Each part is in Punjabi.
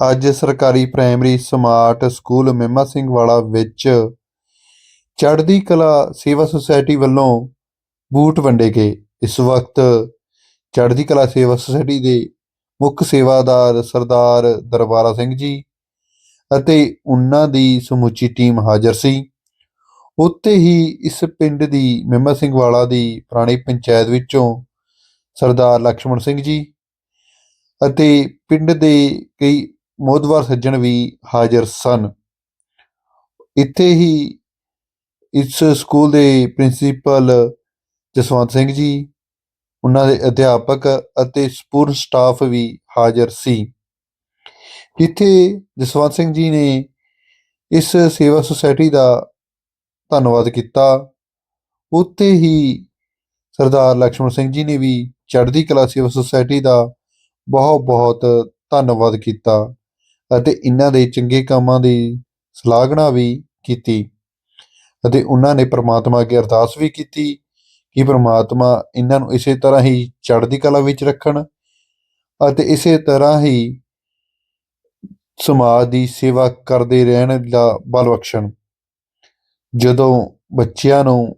ਅੱਜ ਸਰਕਾਰੀ ਪ੍ਰਾਇਮਰੀ ਸਮਾਰਟ ਸਕੂਲ ਮਹਿਮਾ ਸਿੰਘ ਵਾਲਾ ਵਿੱਚ ਚੜ੍ਹਦੀ ਕਲਾ ਸੇਵਾ ਸੁਸਾਇਟੀ ਵੱਲੋਂ ਬੂਟ ਵੰਡੇ ਗਏ। ਇਸ ਵਕਤ ਚੜ੍ਹਦੀ ਕਲਾ ਸੇਵਾ ਸੁਸਾਇਟੀ ਦੇ ਮੁੱਖ ਸੇਵਾਦਾਰ ਸਰਦਾਰ ਦਰਬਾਰਾ ਸਿੰਘ ਜੀ ਅਤੇ ਉਹਨਾਂ ਦੀ ਸਮੁੱਚੀ ਟੀਮ ਹਾਜ਼ਰ ਸੀ। ਉੱਤੇ ਹੀ ਇਸ ਪਿੰਡ ਦੀ ਮਹਿਮਾ ਸਿੰਘ ਵਾਲਾ ਦੀ ਪੁਰਾਣੀ ਪੰਚਾਇਤ ਵਿੱਚੋਂ ਸਰਦਾਰ ਲక్ష్మణ ਸਿੰਘ ਜੀ ਅਤੇ ਪਿੰਡ ਦੇ ਕਈ ਮੋਦਵਾਰ ਸੱਜਣ ਵੀ ਹਾਜ਼ਰ ਸਨ। ਇੱਥੇ ਹੀ ਇਸ ਸਕੂਲ ਦੇ ਪ੍ਰਿੰਸੀਪਲ ਜਸਵੰਤ ਸਿੰਘ ਜੀ, ਉਹਨਾਂ ਦੇ ਅਧਿਆਪਕ ਅਤੇ ਸਪੂਰਨ ਸਟਾਫ ਵੀ ਹਾਜ਼ਰ ਸੀ। ਜਿੱਥੇ ਜਸਵੰਤ ਸਿੰਘ ਜੀ ਨੇ ਇਸ ਸੇਵਾ ਸੁਸਾਇਟੀ ਦਾ ਧੰਨਵਾਦ ਕੀਤਾ। ਉੱਥੇ ਹੀ ਸਰਦਾਰ ਲక్ష్మణ ਸਿੰਘ ਜੀ ਨੇ ਵੀ ਚੜ੍ਹਦੀ ਕਲਾ ਸੇਵਾ ਸੁਸਾਇਟੀ ਦਾ ਬਹੁਤ ਬਹੁਤ ਧੰਨਵਾਦ ਕੀਤਾ। ਅਤੇ ਇਹਨਾਂ ਦੇ ਚੰਗੇ ਕੰਮਾਂ ਦੀ ਸ਼ਲਾਘਨਾ ਵੀ ਕੀਤੀ ਅਤੇ ਉਹਨਾਂ ਨੇ ਪ੍ਰਮਾਤਮਾ ਅੱਗੇ ਅਰਦਾਸ ਵੀ ਕੀਤੀ ਕਿ ਪ੍ਰਮਾਤਮਾ ਇਹਨਾਂ ਨੂੰ ਇਸੇ ਤਰ੍ਹਾਂ ਹੀ ਚੜ੍ਹਦੀ ਕਲਾ ਵਿੱਚ ਰੱਖਣ ਅਤੇ ਇਸੇ ਤਰ੍ਹਾਂ ਹੀ ਸਮਾਜ ਦੀ ਸੇਵਾ ਕਰਦੇ ਰਹਿਣ ਦਾ ਬਲ ਬਖਸ਼ਣ। ਜਦੋਂ ਬੱਚਿਆਂ ਨੂੰ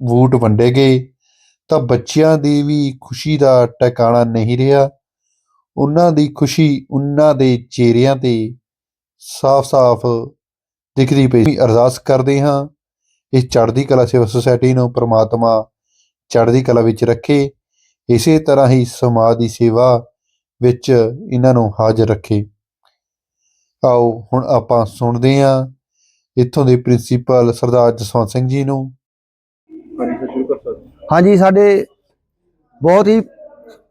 ਬੂਟ ਵੰਡੇ ਗਏ ਤਾਂ ਬੱਚਿਆਂ ਦੀ ਵੀ ਖੁਸ਼ੀ ਦਾ ਟਿਕਾਣਾ ਨਹੀਂ ਰਿਹਾ। ਉਹਨਾਂ ਦੀ ਖੁਸ਼ੀ ਉਹਨਾਂ ਦੇ ਚਿਹਰਿਆਂ ਤੇ ਸਾਫ਼-ਸਾਫ਼ ਦਿਖਦੀ ਪਈ। ਅਰਦਾਸ ਕਰਦੇ ਹਾਂ ਇਸ ਚੜ੍ਹਦੀ ਕਲਾ ਸੇਵਾ ਸੁਸਾਇਟੀ ਨੂੰ ਪ੍ਰਮਾਤਮਾ ਚੜ੍ਹਦੀ ਕਲਾ ਵਿੱਚ ਰੱਖੇ ਇਸੇ ਤਰ੍ਹਾਂ ਹੀ ਸਮਾਜ ਦੀ ਸੇਵਾ ਵਿੱਚ ਇਹਨਾਂ ਨੂੰ ਹਾਜ਼ਰ ਰੱਖੇ। ਆਓ ਹੁਣ ਆਪਾਂ ਸੁਣਦੇ ਹਾਂ ਇੱਥੋਂ ਦੇ ਪ੍ਰਿੰਸੀਪਲ ਸਰਦਾਰ ਜਸਵੰਤ ਸਿੰਘ ਜੀ ਨੂੰ। ਹਾਂਜੀ ਸਾਡੇ ਬਹੁਤ ਹੀ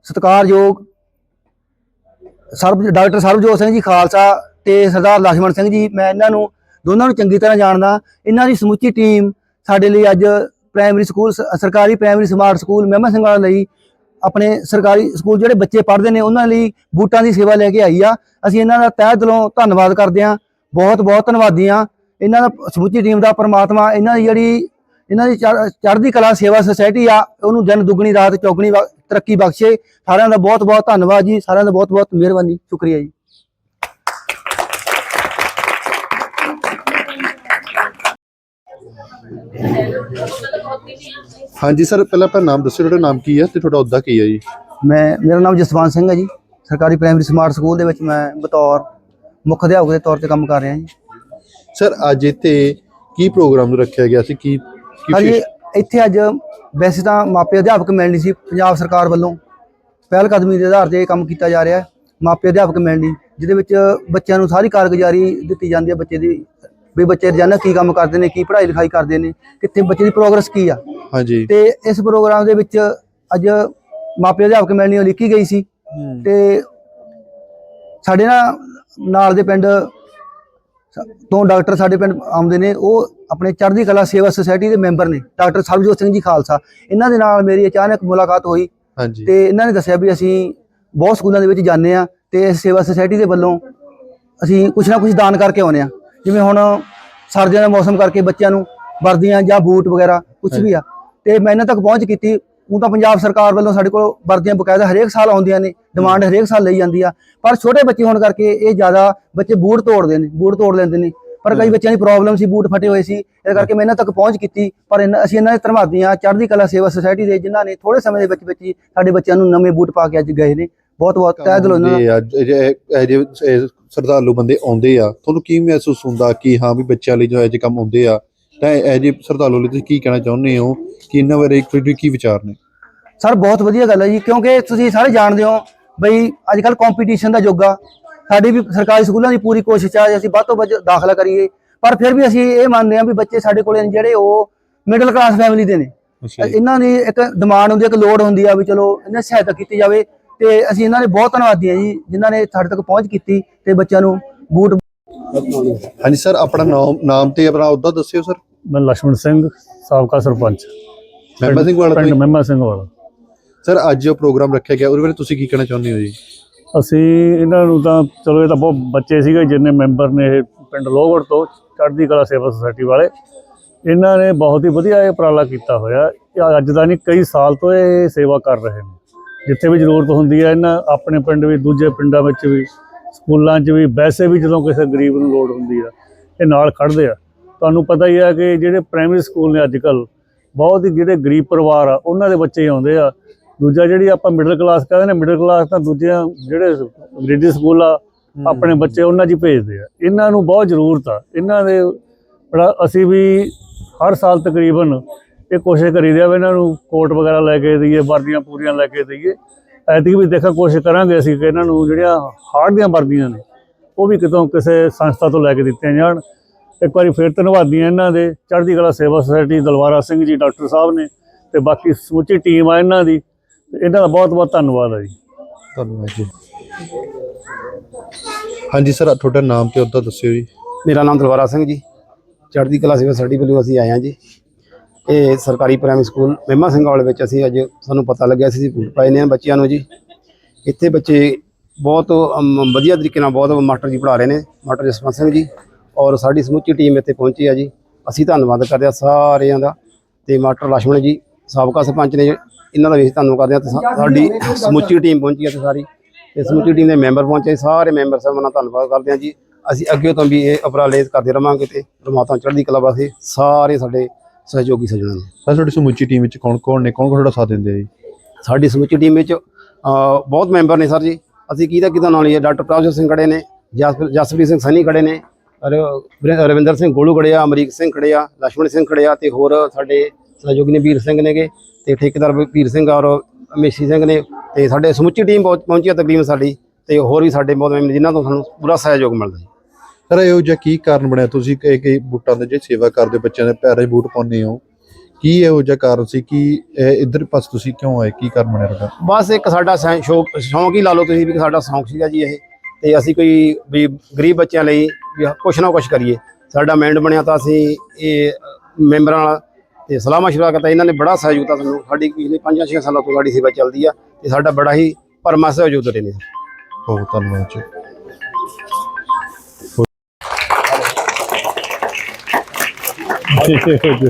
ਸਤਿਕਾਰਯੋਗ ਸਰਬ ਡਾਕਟਰ ਸਰਬਜੋਤ ਸਿੰਘ ਜੀ ਖਾਲਸਾ ਤੇ ਸਰਦਾਰ ਲਖਮਣ ਸਿੰਘ ਜੀ, ਮੈਂ ਇਹਨਾਂ ਨੂੰ ਦੋਨਾਂ ਨੂੰ ਚੰਗੀ ਤਰ੍ਹਾਂ ਜਾਣਦਾ। ਇਹਨਾਂ ਦੀ ਸਮੁੱਚੀ ਟੀਮ ਸਾਡੇ ਲਈ ਅੱਜ ਪ੍ਰਾਇਮਰੀ ਸਕੂਲ ਸਰਕਾਰੀ primary smart school Mahima Singh Wala ਲਈ ਆਪਣੇ ਸਰਕਾਰੀ ਸਕੂਲ ਜਿਹੜੇ ਬੱਚੇ ਪੜ੍ਹਦੇ ਨੇ, ਉਹਨਾਂ ਲਈ ਬੂਟਾਂ ਦੀ ਸੇਵਾ ਲੈ ਕੇ ਆਈ ਆ। ਅਸੀਂ ਇਹਨਾਂ ਦਾ ਤਹਿ ਦਿਲੋਂ ਧੰਨਵਾਦ ਕਰਦੇ ਆ ਬਹੁਤ ਬਹੁਤ ਧੰਨਵਾਦੀ ਆ ਇਹਨਾਂ ਦਾ ਸਮੁੱਚੀ ਟੀਮ ਦਾ ਪਰਮਾਤਮਾ, ਇਹਨਾਂ ਦੀ ਜਿਹੜੀ ਇਹਨਾਂ ਦੀ ਚੜ੍ਹ- ਚੜ੍ਹਦੀ ਕਲਾ ਸੇਵਾ ਸੁਸਾਇਟੀ ਆ ਉਹਨੂੰ ਜਨ ਦੁੱਗਣੀ ਰਾਤ ਚੌਗਣੀ ਤਰੱਕੀ ਬਖਸ਼ੇ। ਸਾਰਿਆਂ ਦਾ ਬਹੁਤ ਬਹੁਤ ਧੰਨਵਾਦ ਜੀ ਸਾਰਿਆਂ ਦਾ ਬਹੁਤ ਬਹੁਤ ਮਿਹਰਬਾਨੀ ਸ਼ੁਕਰੀਆ ਜੀ। ਹਾਂਜੀ ਸਰ ਪਹਿਲਾਂ ਆਪਣਾ ਨਾਮ ਦੱਸਿਓ ਤੁਹਾਡਾ ਨਾਮ ਕੀ ਹੈ ਤੇ ਤੁਹਾਡਾ ਅਹੁਦਾ ਕੀ ਹੈ ਜੀ? ਮੈਂ ਮੇਰਾ ਨਾਮ ਜਸਵੰਤ ਸਿੰਘ ਹੈ ਜੀ। ਸਰਕਾਰੀ ਪ੍ਰਾਇਮਰੀ ਸਮਾਰਟ ਸਕੂਲ ਦੇ ਵਿੱਚ ਮੈਂ ਬਤੌਰ ਮੁੱਖ ਅਧਿਆਪਕ ਦੇ ਤੌਰ ਤੇ ਕੰਮ ਕਰ ਰਿਹਾ ਜੀ। ਸਰ ਅੱਜ ਇੱਥੇ ਕੀ ਪ੍ਰੋਗਰਾਮ ਰੱਖਿਆ ਗਿਆ ਸੀ? ਕੀ ਹਾਂਜੀ ਇੱਥੇ ਅੱਜ ਵੈਸੇ ਤਾਂ ਮਾਪੇ ਅਧਿਆਪਕ ਮਿਲਣੀ ਸੀ ਪੰਜਾਬ ਸਰਕਾਰ ਵੱਲੋਂ ਪਹਿਲ ਕਦਮੀ ਦੇ ਆਧਾਰ ਤੇ ਇਹ ਕੰਮ ਕੀਤਾ ਜਾ ਰਿਹਾ ਹੈ ਮਾਪੇ ਅਧਿਆਪਕ ਮਿਲਣੀ ਜਿਹਦੇ ਵਿੱਚ ਬੱਚਿਆਂ ਨੂੰ ਸਾਰੀ ਕਾਰਗੁਜ਼ਾਰੀ ਦਿੱਤੀ ਜਾਂਦੀ ਹੈ ਬੱਚੇ ਦੀ ਵੀ ਬੱਚੇ ਰੋਜ਼ਾਨਾ ਕੀ ਕੰਮ ਕਰਦੇ ਨੇ ਕੀ ਪੜ੍ਹਾਈ ਲਿਖਾਈ ਕਰਦੇ ਨੇ ਕਿੱਥੇ ਬੱਚੇ ਦੀ ਪ੍ਰੋਗਰੈਸ ਕੀ ਆ। ਹਾਂਜੀ। ਤੇ ਇਸ ਪ੍ਰੋਗਰਾਮ ਦੇ ਵਿੱਚ ਅੱਜ ਮਾਪੇ ਅਧਿਆਪਕ ਮਿਲਣੀ ਲਿਖੀ ਗਈ ਸੀ ਤੇ ਸਾਡੇ ਨਾਲ ਨਾਲ ਦੇ ਪਿੰਡ ਤੋਂ ਡਾਕਟਰ ਸਾਡੇ ਪਿੰਡ ਆਉਂਦੇ ਨੇ ਉਹ ਆਪਣੇ ਚੜ੍ਹਦੀ ਕਲਾ ਸੇਵਾ ਸੁਸਾਇਟੀ ਦੇ ਮੈਂਬਰ ਨੇ ਡਾਕਟਰ ਸਰਬਜੋਤ ਸਿੰਘ ਜੀ ਖਾਲਸਾ। ਇਹਨਾਂ ਦੇ ਨਾਲ ਮੇਰੀ ਅਚਾਨਕ ਮੁਲਾਕਾਤ ਹੋਈ ਹਾਂਜੀ। ਤੇ ਇਹਨਾਂ ਨੇ ਦੱਸਿਆ ਵੀ ਅਸੀਂ ਬਹੁਤ ਸਕੂਲਾਂ ਦੇ ਵਿੱਚ ਜਾਂਦੇ ਆ ਤੇ ਇਸ ਸੇਵਾ ਸੁਸਾਇਟੀ ਦੇ ਵੱਲੋਂ ਅਸੀਂ ਕੁਝ ਨਾ ਕੁਝ ਦਾਨ ਕਰਕੇ ਆਉਂਦੇ ਆ ਜਿਵੇਂ ਹੁਣ ਸਰਦੀਆਂ ਦਾ ਮੌਸਮ ਕਰਕੇ ਬੱਚਿਆਂ ਨੂੰ ਵਰਦੀਆਂ ਜਾਂ ਬੂਟ ਵਗੈਰਾ ਕੁਝ ਵੀ ਆ। ਤੇ ਮੈਂ ਇਹਨਾਂ ਤੱਕ ਪਹੁੰਚ ਕੀਤੀ ਉਹ ਤਾਂ ਪੰਜਾਬ ਸਰਕਾਰ ਵੱਲੋਂ ਸਾਡੇ ਕੋਲ ਵਰਦੀਆਂ ਬਕਾਇਦਾ ਹਰੇਕ ਸਾਲ ਆਉਂਦੀਆਂ ਨੇ ਡਿਮਾਂਡ ਹਰੇਕ ਸਾਲ ਲਈ ਜਾਂਦੀ ਆ। ਪਰ ਛੋਟੇ ਬੱਚੇ ਹੋਣ ਕਰਕੇ ਇਹ ਜ਼ਿਆਦਾ ਬੱਚੇ ਬੂਟ ਤੋੜਦੇ ਨੇ ਬੂਟ ਤੋੜ ਲੈਂਦੇ ਨੇ। ਪਰ ਕਈ ਬੱਚਿਆਂ ਦੀ ਪ੍ਰੋਬਲਮ ਸੀ ਬੂਟ ਫਟੇ ਹੋਏ ਸੀ ਇਸ ਕਰਕੇ ਮੈਂ ਇਹਨਾਂ ਤੱਕ ਪਹੁੰਚ ਕੀਤੀ। ਪਰ ਅਸੀਂ ਇਹਨਾਂ ਦੇ ਧੰਨਵਾਦੀ ਹਾਂ ਚੜ੍ਹਦੀ ਕਲਾ ਸੇਵਾ ਸੁਸਾਇਟੀ ਦੇ ਜਿਨ੍ਹਾਂ ਨੇ ਥੋੜੇ ਸਮੇਂ ਦੇ ਵਿੱਚ ਵਿੱਚ ਹੀ ਸਾਡੇ ਬੱਚਿਆਂ ਨੂੰ ਨਵੇਂ ਬੂਟ ਪਾ ਕੇ ਅੱਜ ਗਏ ਨੇ। ਬਹੁਤ ਬਹੁਤ ਤਹਿ ਦਿਲੋਂ ਇਹਨਾਂ ਇਹ ਇਹ ਜਿਹੇ ਸਰਦਾਲੂ ਬੰਦੇ ਆਉਂਦੇ ਆ। ਤੁਹਾਨੂੰ ਕੀ ਮਹਿਸੂਸ ਹੁੰਦਾ ਕਿ ਹਾਂ ਵੀ ਬੱਚਿਆਂ ਲਈ ਜੋ ਇਹ ਜਿਹੇ ਕੰਮ ਹੁੰਦੇ ਆ ਤਾਂ ਇਹ ਜਿਹੇ ਸਰਦਾਲੂ ਲਈ ਤੁਸੀਂ ਕੀ ਕਹਿਣਾ ਚਾਹੁੰਦੇ ਹੋ? ਕਿ ਇਹਨਾਂ ਬਾਰੇ ਇੱਕ ਤੁਹਾਡੇ ਕੀ ਵਿਚਾਰ ਨੇ? ਸਰ ਬਹੁਤ ਵਧੀਆ ਗੱਲ ਹੈ ਜੀ ਕਿਉਂਕਿ ਤੁਸੀਂ ਸਾਰੇ ਜਾਣਦੇ ਹੋ ਬਈ ਅੱਜ ਕੱਲ ਕੰਪੀਟੀਸ਼ਨ ਦਾ ਯੁੱਗ ਆ। ਸਾਡੀ ਵੀ ਸਰਕਾਰੀ ਸਕੂਲਾਂ ਦੀ ਪੂਰੀ ਕੋਸ਼ਿਸ਼ ਆ ਅਸੀਂ ਵੱਧ ਤੋਂ ਵੱਧ ਦਾਖਲਾ ਕਰੀਏ ਪਰ ਫਿਰ ਵੀ ਅਸੀਂ ਇਹ ਮੰਨਦੇ ਆ ਵੀ ਬੱਚੇ ਸਾਡੇ ਕੋਲੇ ਜਿਹੜੇ ਉਹ ਮਿਡਲ ਕਲਾਸ ਫੈਮਿਲੀ ਦੇ ਨੇ। ਇਹਨਾਂ ਦੀ ਇੱਕ ਡਿਮਾਂਡ ਹੁੰਦੀ ਹੈ ਇੱਕ ਲੋੜ ਹੁੰਦੀ ਆ ਵੀ ਚਲੋ ਇਹਨਾਂ ਸਹਾਇਤਾ ਕੀਤੀ ਜਾਵੇ ਤੇ ਅਸੀਂ ਇਹਨਾਂ ਦੇ ਬਹੁਤ ਧੰਨਵਾਦੀ ਆ ਜੀ ਜਿਨ੍ਹਾਂ ਨੇ ਸਾਡੇ ਤੱਕ ਪਹੁੰਚ ਕੀਤੀ ਤੇ ਬੱਚਿਆਂ ਨੂੰ ਬੂਟ ਹਾਂਜੀ ਸਰ ਆਪਣਾ ਨਾਮ ਨਾਮ ਤੇ ਆਪਣਾ ਉਹਦਾ ਦੱਸਿਓ ਸਰ। ਮੈਂ ਲక్ష్మణ ਸਿੰਘ ਸਾਬਕਾ ਸਰਪੰਚ। ਮਹਿਮਾ ਸਿੰਘ ਸਿੰਘ ਵਾਲਾ। ਸਰ, ਅੱਜ ਜੋ ਪ੍ਰੋਗਰਾਮ ਰੱਖਿਆ ਗਿਆ, ਉਹਦੇ ਬਾਰੇ ਤੁਸੀਂ ਕੀ ਕਹਿਣਾ ਚਾਹੁੰਦੇ ਹੋ ਜੀ? ਅਸੀਂ ਇਹਨਾਂ ਨੂੰ ਤਾਂ, ਚਲੋ ਇਹ ਤਾਂ ਬਹੁਤ ਬੱਚੇ ਸੀਗੇ, ਜਿੰਨੇ ਮੈਂਬਰ ਨੇ ਇਹ ਪਿੰਡ ਲੋਹਗੜ੍ਹ ਤੋਂ, ਚੜ੍ਹਦੀ ਕਲਾ ਸੇਵਾ ਸੁਸਾਇਟੀ ਵਾਲੇ, ਇਹਨਾਂ ਨੇ ਬਹੁਤ ਹੀ ਵਧੀਆ ਇਹ ਉਪਰਾਲਾ ਕੀਤਾ ਹੋਇਆ। ਇਹ ਅੱਜ ਦਾ ਨਹੀਂ, ਕਈ ਸਾਲ ਤੋਂ ਇਹ ਸੇਵਾ ਕਰ ਰਹੇ ਨੇ। ਜਿੱਥੇ ਵੀ ਜ਼ਰੂਰਤ ਹੁੰਦੀ ਹੈ, ਇਹਨਾਂ ਆਪਣੇ ਪਿੰਡ ਵੀ, ਦੂਜੇ ਪਿੰਡਾਂ ਵਿੱਚ ਵੀ, ਸਕੂਲਾਂ 'ਚ ਵੀ, ਵੈਸੇ ਵੀ ਜਦੋਂ ਕਿਸੇ ਗਰੀਬ ਨੂੰ ਲੋੜ ਹੁੰਦੀ ਆ, ਇਹ ਨਾਲ ਖੜਦੇ ਆ। ਤੁਹਾਨੂੰ ਪਤਾ ਹੀ ਆ ਕਿ ਜਿਹੜੇ ਪ੍ਰਾਇਮਰੀ ਸਕੂਲ ਨੇ ਅੱਜ ਕੱਲ ਬਹੁਤ ਹੀ ਜਿਹੜੇ ਗਰੀਬ ਪਰਿਵਾਰ ਆ, ਉਹਨਾਂ ਦੇ ਬੱਚੇ ਆਉਂਦੇ ਆ ਦੂਜਾ ਜਿਹੜੀ ਆਪਾਂ ਮਿਡਲ ਕਲਾਸ ਕਹਿੰਦੇ ਨੇ ਮਿਡਲ ਕਲਾਸ ਤਾਂ ਦੂਜਿਆਂ ਜਿਹੜੇ ਗ੍ਰੇਡੀ ਸਕੂਲ ਆ ਆਪਣੇ ਬੱਚੇ ਉਹਨਾਂ 'ਚ ਭੇਜਦੇ ਆ। ਇਹਨਾਂ ਨੂੰ ਬਹੁਤ ਜ਼ਰੂਰਤ ਆ। ਇਹਨਾਂ ਦੇ ਅਸੀਂ ਵੀ ਹਰ ਸਾਲ ਤਕਰੀਬਨ ਇਹ ਕੋਸ਼ਿਸ਼ ਕਰੀਦੀ ਆ ਵੀ ਇਹਨਾਂ ਨੂੰ ਕੋਟ ਵਗੈਰਾ ਲੈ ਕੇ ਦਈਏ ਵਰਦੀਆਂ ਪੂਰੀਆਂ ਲੈ ਕੇ ਦਈਏ। ਐਤਕੀ ਵੀ ਦੇਖਾ ਕੋਸ਼ਿਸ਼ ਕਰਾਂਗੇ ਅਸੀਂ ਕਿ ਇਹਨਾਂ ਨੂੰ ਜਿਹੜੀਆਂ ਹਾਰਡ ਦੀਆਂ ਵਰਦੀਆਂ ਨੇ ਉਹ ਵੀ ਕਿਤੋਂ ਕਿਸੇ ਸੰਸਥਾ ਤੋਂ ਲੈ ਕੇ ਦਿੱਤੀਆਂ ਜਾਣ। ਇੱਕ ਵਾਰੀ ਫਿਰ ਧੰਨਵਾਦੀਆਂ ਇਹਨਾਂ ਦੇ। ਚੜ੍ਹਦੀ ਕਲਾ ਸੇਵਾ ਸੁਸਾਇਟੀ ਦਲਵਾਰਾ ਸਿੰਘ ਜੀ ਡਾਕਟਰ ਸਾਹਿਬ ਨੇ ਤੇ ਬਾਕੀ ਸਮੁੱਚੀ ਟੀਮ ਆ ਇਹਨਾਂ ਦੀ। ਇਹਨਾਂ ਦਾ ਬਹੁਤ ਬਹੁਤ ਧੰਨਵਾਦ ਹੈ ਜੀ। ਧੰਨਵਾਦ ਜੀ। ਹਾਂਜੀ ਸਰ ਤੁਹਾਡਾ ਨਾਮ ਤੇ ਉਹਦਾ ਦੱਸਿਓ ਜੀ। ਮੇਰਾ ਨਾਮ ਦਲਵਾਰਾ ਸਿੰਘ ਜੀ। ਚੜ੍ਹਦੀ ਕਲਾ ਸੇਵਾ ਸਾਡੀ ਵੱਲੋਂ ਅਸੀਂ ਆਏ ਹਾਂ ਜੀ। ਇਹ ਸਰਕਾਰੀ ਪ੍ਰਾਇਮਰੀ ਸਕੂਲ ਮਹਿਮਾ ਸਿੰਘ ਵਾਲੇ ਵਿੱਚ ਅਸੀਂ ਅੱਜ ਸਾਨੂੰ ਪਤਾ ਲੱਗਿਆ ਸੀ ਭੂਲ ਪਾਏ ਨੇ ਬੱਚਿਆਂ ਨੂੰ ਜੀ। ਇੱਥੇ ਬੱਚੇ ਬਹੁਤ ਵਧੀਆ ਤਰੀਕੇ ਨਾਲ ਬਹੁਤ ਮਾਸਟਰ ਜੀ ਪੜ੍ਹਾ ਰਹੇ ਨੇ ਮਾਸਟਰ ਜਸਵੰਤ ਸਿੰਘ ਜੀ। ਔਰ ਸਾਡੀ ਸਮੁੱਚੀ ਟੀਮ ਇੱਥੇ ਪਹੁੰਚੀ ਆ ਜੀ। ਅਸੀਂ ਧੰਨਵਾਦ ਕਰਦੇ ਆ ਸਾਰਿਆਂ ਦਾ। ਤੇ ਮਾਸਟਰ ਲక్ష్మణ ਜੀ ਸਾਬਕਾ ਸਰਪੰਚ ਨੇ ਇਹਨਾਂ ਦਾ ਵੀ ਧੰਨਵਾਦ ਕਰਦੇ ਆ ਤੇ ਸਾਡੀ ਸਮੁੱਚੀ ਟੀਮ ਪਹੁੰਚੀ ਹੈ ਸਾਰੀ। ਤੇ ਸਮੁੱਚੀ ਟੀਮ ਦੇ ਮੈਂਬਰ ਪਹੁੰਚੇ ਸਾਰੇ ਮੈਂਬਰ ਸਾਹਿਬਾਨਾਂ ਦਾ ਧੰਨਵਾਦ ਕਰਦੇ ਆ ਜੀ। ਅਸੀਂ ਅੱਗੇ ਤੋਂ ਵੀ ਇਹ ਉਪਰਾਲੇ ਕਰਦੇ ਰਵਾਂਗੇ ਤੇ ਪ੍ਰਮਾਤਮਾ ਚੜ੍ਹਦੀ ਕਲਾ ਵਾਸਤੇ ਸਾਰੇ ਸਾਡੇ ਸਹਿਯੋਗੀ ਸੱਜਣਾਂ ਸਰ ਤੁਹਾਡੀ ਸਮੁੱਚੀ ਟੀਮ ਵਿੱਚ ਕੌਣ ਕੌਣ ਨੇ? ਕੌਣ ਕੌਣ ਸਾਡਾ ਸਾਥ ਦਿੰਦੇ ਆ ਜੀ? ਸਾਡੀ ਸਮੁੱਚੀ ਟੀਮ ਵਿੱਚ ਬਹੁਤ ਮੈਂਬਰ ਨੇ ਸਰ ਜੀ। ਅਸੀਂ ਕਿਹਦਾ ਕਿਹਦਾ ਨਾਲ ਲਈਏ ਡਾਕਟਰ ਪ੍ਰਭਜੋਤ ਸਿੰਘ ਖੜੇ ਨੇ ਜਸਪ- ਜਸਪ੍ਰੀਤ ਸਿੰਘ ਸਨੀ ਖੜੇ ਨੇ ਅਰ ਰਵਿੰਦਰ ਸਿੰਘ ਗੋਲੂ ਖੜਿਆ ਅਮਰੀਕ ਸਿੰਘ ਖੜੇ ਆ ਲక్ష్మణ ਸਿੰਘ ਖੜੇ ਆ ਤੇ ਹੋਰ ਸਾਡੇ ਸਹਿਯੋਗੀ ਨੇ ਵੀਰ ਸਿੰਘ ਨੇਗੇ। ਤੇ ਠੇਕੇਦਾਰ ਵੀਰ ਸਿੰਘ ਔਰ ਮੇਸੀ ਸਿੰਘ ਨੇ ਤੇ ਸਾਡੇ ਸਮੁੱਚੀ ਟੀਮ ਪਹੁੰਚ- ਪਹੁੰਚੀ ਆ ਤਕਰੀਬਨ ਸਾਡੀ ਤੇ ਹੋਰ ਵੀ ਸਾਡੇ ਬਹੁਤ ਮੈਂਬਰ ਜਿਨ੍ਹਾਂ ਤੋਂ ਸਾਨੂੰ ਪੂਰਾ ਸਹਿਯੋਗ ਮਿਲਦਾ ਸਰ ਇਹੋ ਜਿਹਾ ਕੀ ਕਾਰਨ ਬਣਿਆ? ਤੁਸੀਂ ਕਈ ਕਈ ਬੂਟਾਂ ਦੇ ਜੇ ਸੇਵਾ ਕਰਦੇ ਹੋ, ਬੱਚਿਆਂ ਦੇ ਪੈਰਾਂ 'ਚ ਬੂਟ ਪਾਉਂਦੇ ਹੋ। ਕੀ ਇਹੋ ਜਿਹਾ ਕਾਰਨ ਸੀ? ਕਿ ਇੱਧਰ ਪਾਸ ਤੁਸੀਂ ਕਿਉਂ ਆਏ? ਕੀ ਕਾਰਨ ਬਣਿਆ ਤੁਹਾਡਾ? ਬਸ ਇੱਕ ਸਾਡਾ ਸ਼ੌਕ ਸ਼ੌਂਕ ਹੀ ਲਾ ਲਓ ਤੁਸੀਂ ਵੀ ਸਾਡਾ ਸ਼ੌਂਕ ਸੀਗਾ ਜੀ ਇਹ। ਤੇ ਅਸੀਂ ਕੋਈ ਵੀ ਗਰੀਬ ਬੱਚਿਆਂ ਲਈ ਕੁਛ ਨਾ ਕੁਛ ਕਰੀਏ। ਸਾਡਾ ਮਾਈਂਡ ਬਣਿਆ ਤਾਂ ਅਸੀਂ ਇਹ ਮੈਂਬਰਾਂ ਨਾਲ ਤੇ ਸਲਾਹ ਮਸ਼ਵਰਾ ਕਰਤਾ। ਇਹਨਾਂ ਨੇ ਬੜਾ ਸਹਿਯੋਗ ਦਿੱਤਾ ਸਾਨੂੰ। ਸਾਡੀ ਪਿਛਲੇ 5-6 ਸਾਲਾਂ ਤੋਂ ਸਾਡੀ ਸੇਵਾ ਚੱਲਦੀ ਆ ਤੇ ਸਾਡਾ ਬੜਾ ਹੀ ਪਰਮਾ ਸਹਿਯੋਗ ਦੇ ਰਹੇ ਨੇ। ਬਹੁਤ ਧੰਨਵਾਦ ਜੀ। ਠੀਕ ਹੈ ਜੀ